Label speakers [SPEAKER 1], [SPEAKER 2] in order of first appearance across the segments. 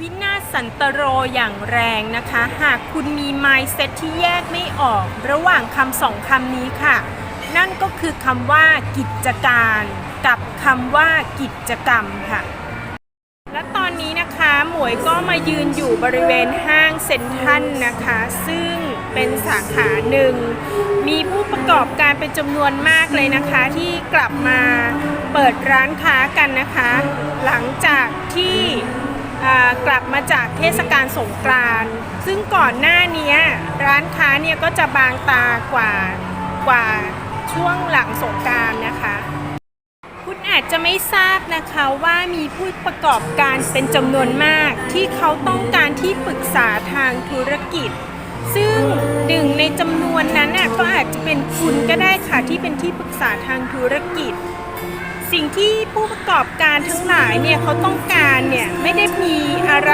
[SPEAKER 1] วินาศสันตโรอย่างแรงนะคะ หากคุณมี mindset ที่แยกไม่ออก ระหว่างคำสองคำนี้ค่ะ นั่นก็คือคำว่ากิจการ กับคำว่ากิจกรรมค่ะ และตอนนี้นะคะหมวยก็มายืนอยู่บริเวณห้างเซ็นทรัลนะคะ ซึ่งเป็นสาขาหนึ่ง มีผู้ประกอบการเป็นจำนวนมากเลยนะคะ ที่กลับมาเปิดร้านค้ากันนะคะ หลังจากที่ กลับมาจากเทศกาลสงกรานต์ซึ่งก่อนหน้านี้ร้านค้าเนี่ยก็จะบางตากว่ากว่าช่วงหลังสงกรานต์นะคะ คุณอาจจะไม่ทราบนะคะว่ามีผู้ประกอบการเป็นจำนวนมากที่เขาต้องการที่ปรึกษาทางธุรกิจ ซึ่งหนึ่งในจำนวนนั้นน่ะก็อาจจะเป็นคุณก็ได้ค่ะที่เป็นที่ปรึกษาทางธุรกิจสิ่งที่ผู้ประกอบการทั้งหลายเนี่ยเขาต้องการเนี่ยไม่ได้มี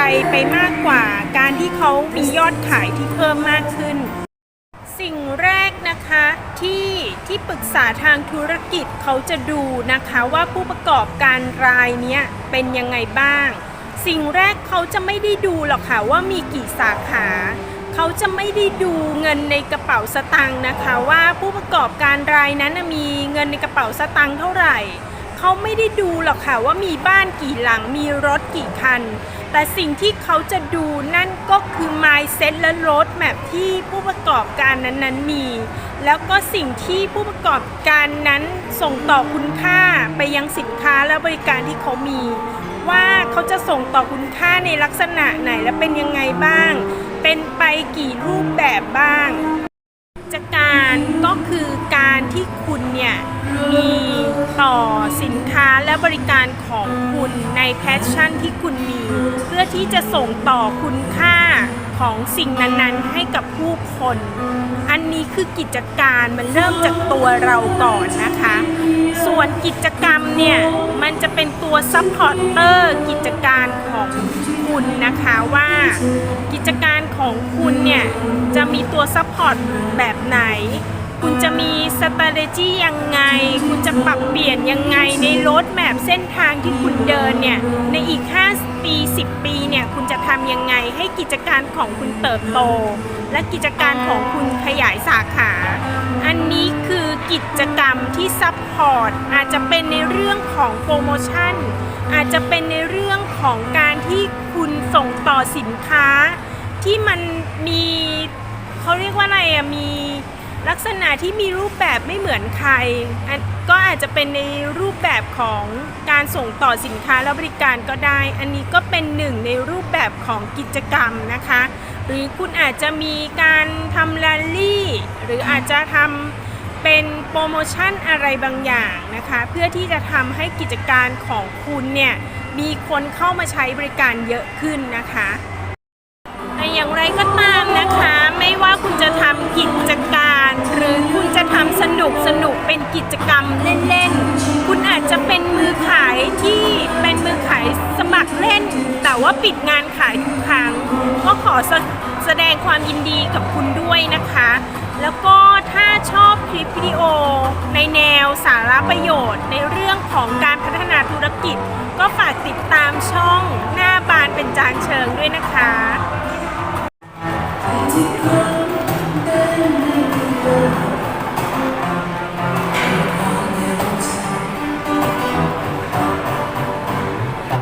[SPEAKER 1] ไรไปมากกว่า การที่เขามียอดขายที่เพิ่มมากขึ้น สิ่งแรกนะคะที่ที่ปรึกษาทางธุรกิจเขาจะดูนะคะว่าผู้ประกอบการรายนี้เป็นยังไงบ้าง สิ่งแรกเขาจะไม่ได้ดูหรอกค่ะว่ามีกี่สาขาเขาจะไม่ได้ดูเงินในกระเป๋าสตางค์นะคะ ว่าผู้ประกอบการรายนั้นมีเงินในกระเป๋าสตางค์เท่าไหร่ เขาไม่ได้ดูหรอกค่ะว่ามีบ้านกี่หลังมีรถกี่คัน แต่สิ่งที่เขาจะดูนั่นก็คือ mindset และ road map ที่ผู้ประกอบการนั้นๆมี แล้วก็สิ่งที่ผู้ประกอบการนั้นส่งต่อคุณค่าไปยังสินค้าและบริการที่เขามี ว่าเขาจะส่งต่อคุณค่าในลักษณะไหนและเป็นยังไงบ้าง เป็นไปกี่รูปแบบบ้างกิจการก็คือก ที่คุณเนี่ยมีต่อสินค้าและบริการของคุณในแพชชั่นที่คุณมี เพื่อที่จะส่งต่อคุณค่าของสิ่งนั้นๆ ให้กับผู้คน อันนี้คือกิจการมันเริ่มจากตัวเราก่อนนะคะ ส่วนกิจกรรมเนี่ย มันจะเป็นตัวซัพพอร์เตอร์กิจการของคุณนะคะว่ากิจการของคุณเนี่ย จะมีตัวซัพพอร์ตแบบไหน คุณจะมีสต r a t e g y ยังไง คุณจะปรับเปลี่ยนยังไงในรถแมพเส้นทางที่คุณเดินเนี่ย ในอีก 5 ปี 10 ปีเนี่ย คุณจะทำยังไงให้กิจการของคุณเติบโต และกิจการของคุณขยายสาขา อันนี้คือกิจกรรมที่ซัพพอร์ตอาจจะเป็นในเรื่องของโปรโมชั่น อาจจะเป็นในเรื่องของการที่คุณส่งต่อสินค้า ที่มันมีเขาเรียกว่าอะไรอะมี ลักษณะที่มีรูปแบบไม่เหมือนใคร ก็อาจจะเป็นในรูปแบบของการส่งต่อสินค้าและบริการก็ได้ อันนี้ก็เป็นหนึ่งในรูปแบบของกิจกรรมนะคะ หรือคุณอาจจะมีการทำแรลลี่ หรืออาจจะทำเป็นโปรโมชั่นอะไรบางอย่างนะคะ เพื่อที่จะทำให้กิจการของคุณเนี่ยมีคนเข้ามาใช้บริการเยอะขึ้นนะคะแต่อย่างไรก็ตามนะคะ ไม่ว่าคุณจะทำกิจ นุกสนุกเป็นกิจกรรมเล่นๆ คุณอาจจะเป็นมือขายที่เป็นมือขายสมัครเล่น แต่ว่าปิดงานขายทุกครั้ง ก็ขอแสดงความยินดีกับคุณด้วยนะคะ แล้วก็ถ้าชอบคลิปวิดีโอในแนวสาระประโยชน์ ในเรื่องของการพัฒนาธุรกิจ ก็ฝากติดตามช่องหน้าบานเป็นจานเชิงด้วยนะคะ
[SPEAKER 2] ที่เคย